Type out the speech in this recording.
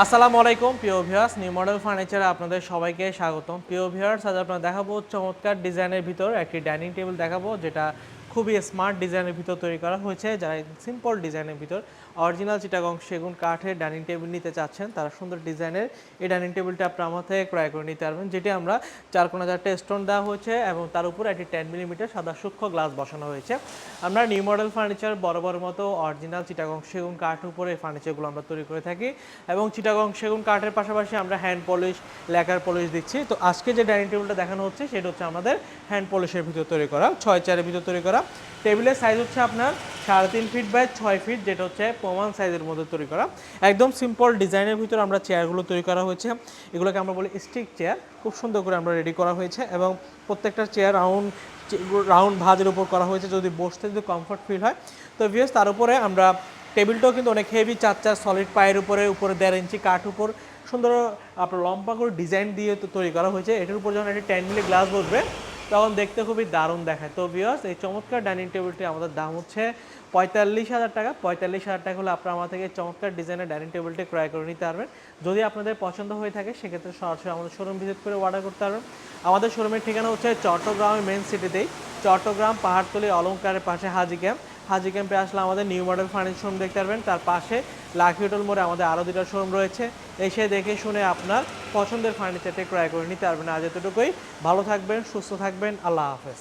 আসসালামু আলাইকুম, প্রিয় ভিউয়ার্স নিউ মডেল ফার্নিচারে আপনাদের সবাইকে স্বাগতম। প্রিয় ভিউয়ার্স আজ আপনারা দেখাবো চমৎকার ডিজাইনের ভিতর একটি ডাইনিং টেবিল দেখাবো, যেটা খুবই স্মার্ট ডিজাইনের ভিতর তৈরি করা হয়েছে, যারা সিম্পল ডিজাইনের ভিতর। অরিজিনাল চিটাগং সেগুন কাঠের ডাইনিং টেবিল নিতে চাচ্ছেন, তারা সুন্দর ডিজাইনের এই ডাইনিং টেবিলটা আপনার থেকে ক্রয় করে নিতে পারবেন, যেটি আমরা চার কোনা চারটে স্টোন দেওয়া হয়েছে এবং তার উপর একটি টেন মিলিমিটার সাদা সূক্ষ্ম গ্লাস বসানো হয়েছে। আমরা নিউ মডেল ফার্নিচার বড় বড় মতো অরিজিনাল চিটাগং সেগুন কাঠ উপরে ফার্নিচারগুলো আমরা তৈরি করে থাকি এবং চিটাগং সেগুন কাঠের পাশাপাশি আমরা হ্যান্ড পলিশ লেকার পলিশ দিচ্ছি। তো আজকে যে ডাইনিং টেবিলটা দেখানো হচ্ছে, সেটা হচ্ছে আমাদের হ্যান্ড পলিশের ভিতর তৈরি করা, ছয় চারের ভিতর তৈরি করা। টেবিলের সাইজ হচ্ছে আপনার সাড়ে তিন ফিট বাই ছয় ফিট যেটা হচ্ছে প্রমাণ সাইজের মধ্যে তৈরি করা। একদম সিম্পল ডিজাইনের ভিতর আমরা চেয়ারগুলো তৈরি করা হয়েছে। এগুলোকে আমরা বলি স্টিক চেয়ার খুব সুন্দর করে আমরা রেডি করা হয়েছে এবং প্রত্যেকটা চেয়ার রাউন্ড রাউন্ড ভাজের উপর করা হয়েছে যদি বসতে যদি কমফর্ট ফিল হয়। তো ভিউস তার উপরে আমরা টেবিলটাও কিন্তু অনেক হেভি চার চার সলিড পায়ের উপরে উপরে দেড় ইঞ্চি কাঠ উপর সুন্দর আপনার লম্বা করে ডিজাইন দিয়ে তৈরি করা হয়েছে। এটার উপর যখন একটি টেন মিলি গ্লাস বসবে তখন দেখতে খুবই দারুণ দেখায়। তো ভিওর্স এই চমৎকার ডাইনিং টেবিলটি আমাদের দাম হচ্ছে পঁয়তাল্লিশ হাজার টাকা। পঁয়তাল্লিশ হাজার টাকা হলে আপনারা আমার থেকে চমৎকার ডিজাইনের ডাইনিং টেবিলটি ক্রয় করে নিতে পারবেন। যদি আপনাদের পছন্দ হয়ে থাকে, সেক্ষেত্রে সরাসরি আমাদের শোরুম ভিজিট করে অর্ডার করতে পারবেন। আমাদের শোরুমের ঠিকানা হচ্ছে চট্টগ্রামের মেন সিটিতেই চট্টগ্রাম পাহাড়তলি অলঙ্কারের পাশে হাজি ক্যাম্প হাজি ক্যাম্পে আসলে আমাদের নিউ মডেল ফার্নিচার শোরুম দেখতে পারবেন। তার পাশে লাকি হোটেল মোড়ে আমাদের আরও দুটা শোরুম রয়েছে। এসে দেখে শুনে আপনার পছন্দের ফার্নিচারটি ক্রয় করে নিতে পারবেন। আজ এতটুকুই। ভালো থাকবেন, সুস্থ থাকবেন। আল্লাহ হাফেজ।